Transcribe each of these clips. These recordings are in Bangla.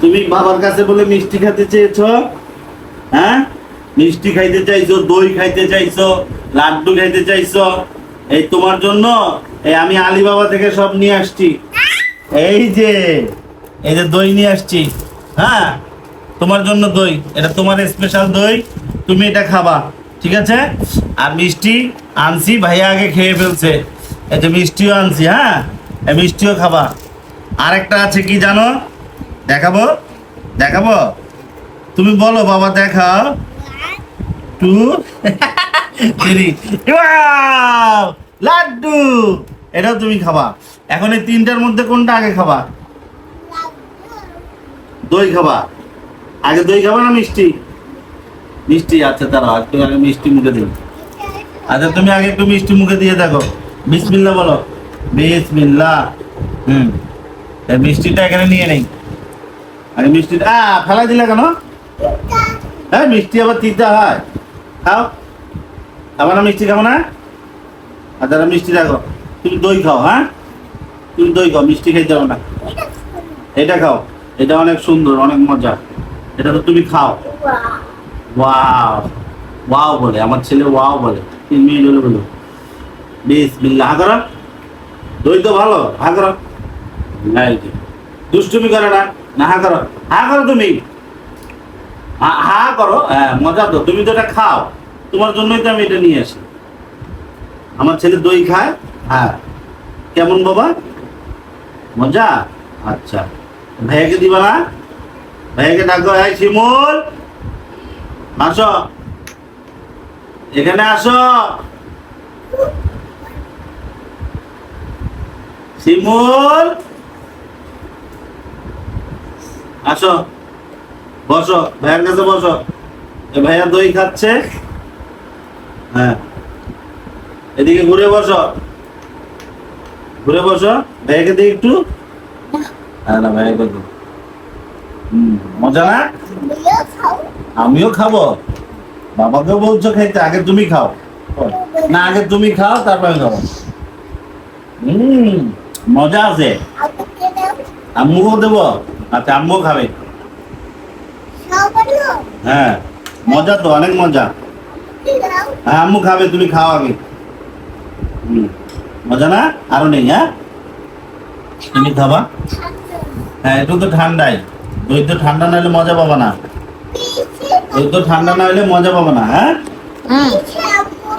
তুমি বাবার কাছে বলে মিষ্টি খেতে চেয়েছো? হ্যাঁ? মিষ্টি খাইতে চাইছো, দই খাইতে চাইছো, লাড্ডু খাইতে চাইছো। এই তোমার জন্য এই আমি আলিবাবা থেকে সব নিয়ে আসছি। এই যে এই যে দই নিয়ে আসছি। হ্যাঁ? তোমার জন্য দই। এটা তোমার স্পেশাল দই। তুমি এটা খাবা। ঠিক আছে? আর মিষ্টি আনছি, ভাইয়া আগে খেয়ে ফেলছে। এই যে মিষ্টিও আনছি হ্যাঁ? এই মিষ্টিও খাবা। আরেকটা আছে কি জানো? দেখাবো? দেখাবো? তুমি বলো, বাবা, দেখাও। টু। লাড্ডু। এটাও তুমি খাবা। এখন এই তিনটার মধ্যে কোনটা আগে খাবা? দই খাবা। আগে দই খাবা না মিষ্টি? মিষ্টি আচ্ছা তারা একটু আগে মিষ্টি মুখে দিই। আচ্ছা তুমি আগে একটু মিষ্টি মুখে দিয়ে দেখো। বিসমিল্লা বলো। বিসমিল্লা হুম। মিষ্টিটা এখানে নিয়ে নেই। আগে মিষ্টি আ ফেলা দিলে কেন? হ্যাঁ মিষ্টি আবার তিতা হয়। খাও। আবার না মিষ্টি, খাব না? আর তাহলে মিষ্টি রাখো। তুমি দই খাও হ্যাঁ? তুমি দই খাও, মিষ্টি খাইতে হবে না। এটা খাও। এটা অনেক সুন্দর, অনেক মজা। এটা তো তুমি খাও। ওয়াও। ওয়াও বলে, আমার ছেলে ওয়াও বলে। তিন মিনিট হলে বলো। বিস বিল্লা হা দই তো ভালো হা দুষ্টুমি করে না। না হা করো। হা করো তুমি। হা হা করো। হ্যাঁ মজা তো। তুমি তো এটা খাও। তোমার জন্যই তো আমি এটা নিয়ে আসি। আমার ছেলে দই খায়। হ্যাঁ। কেমন বাবা? মজা? আচ্ছা। ভাইয়াকে দিবা না? ভাইয়াকে ডাকো। এই শিমুল! আসো। এখানে আসো। শিমুল! আসো। বসো, ভাইয়ের কাছে বসো। ভাইয়া দই খাচ্ছে। হ্যাঁ। এদিকে ঘুরে বসো। ঘুরে বসো। ভাইয়াকে একটু। হ্যাঁ না মজা না? আমিও খাব। বাবাকে বলছো খাইতে, আগে তুমি খাও। না, আগে তুমি খাও, তারপরে খাব। হম, মজা আছে। আম্মুকেও দেবো। আচ্ছা আম্মুও খাবে? হ্যাঁ মজা তো অনেক মজা। হ্যাঁ আম্মু খাবে তুমি খাও আগে। মজা না? আরও নেই হ্যাঁ? তুমি খাবা? হ্যাঁ একটু তো ঠান্ডাই। দই তো ঠান্ডা না হলে মজা পাবা না। দই তো ঠান্ডা না হলে মজা পাবা না হ্যাঁ?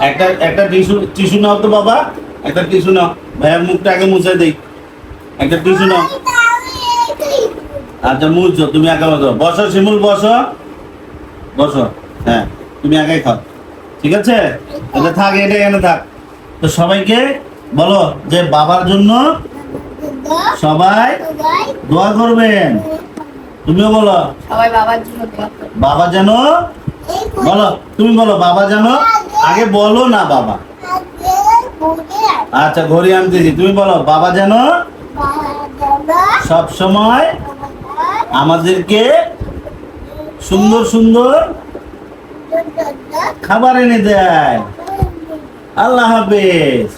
একটা একটা টিস্যু টিস্যু নাও তো বাবা। একটা টিস্যু নাও। ভাইয়ের মুখটা আগে মুছে দেই। একটা টিস্যু নাও। আচ্ছা মুছছো তুমি একা বসো। বসো শিমুল বসো। বসো হ্যাঁ তুমি একাই খাও। ঠিক আছে? আচ্ছা থাক এটা এখানে থাক। তো সবাইকে বলো যে বাবার জন্য সবাই দোয়া করবেন। তুমিও বলো। সবাই বাবার জন্য বাবা যেন বলো তুমি বলো বাবা যেন আগে বলো না বাবা। আচ্ছা ঘড়ি আনতেছি। তুমি বলো বাবা যেন সব সময় আমাদেরকে সুন্দর সুন্দর খাবার এনে দেয়। আল্লাহ হাফেজ।